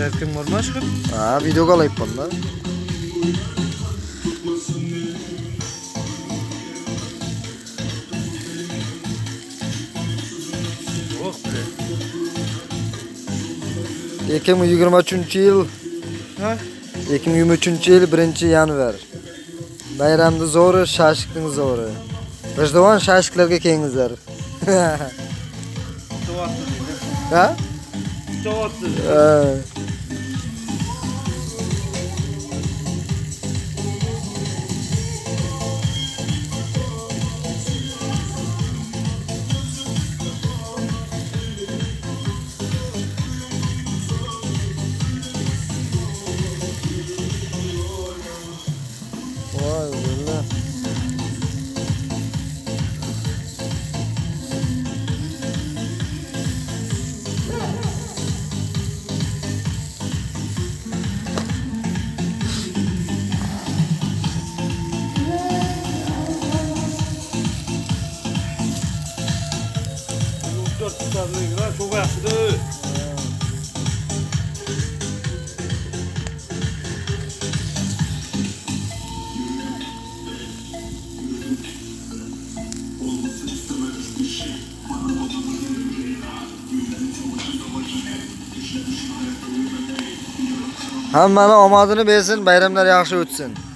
erken var mı aşkım? Ha video kalayıp bunda. Yok be. 2023 yıl Ha? 2023 yıl 1 yanvar. Bayramda zo'ri, shashikning zo'ri. G'ijduvon shashiklarga kengizlar. Çoğattı dedi. ha? 400'lerine çok yaxşıdır. Hammanın omadını bilsin, bayramlar yaxşı o'tsin.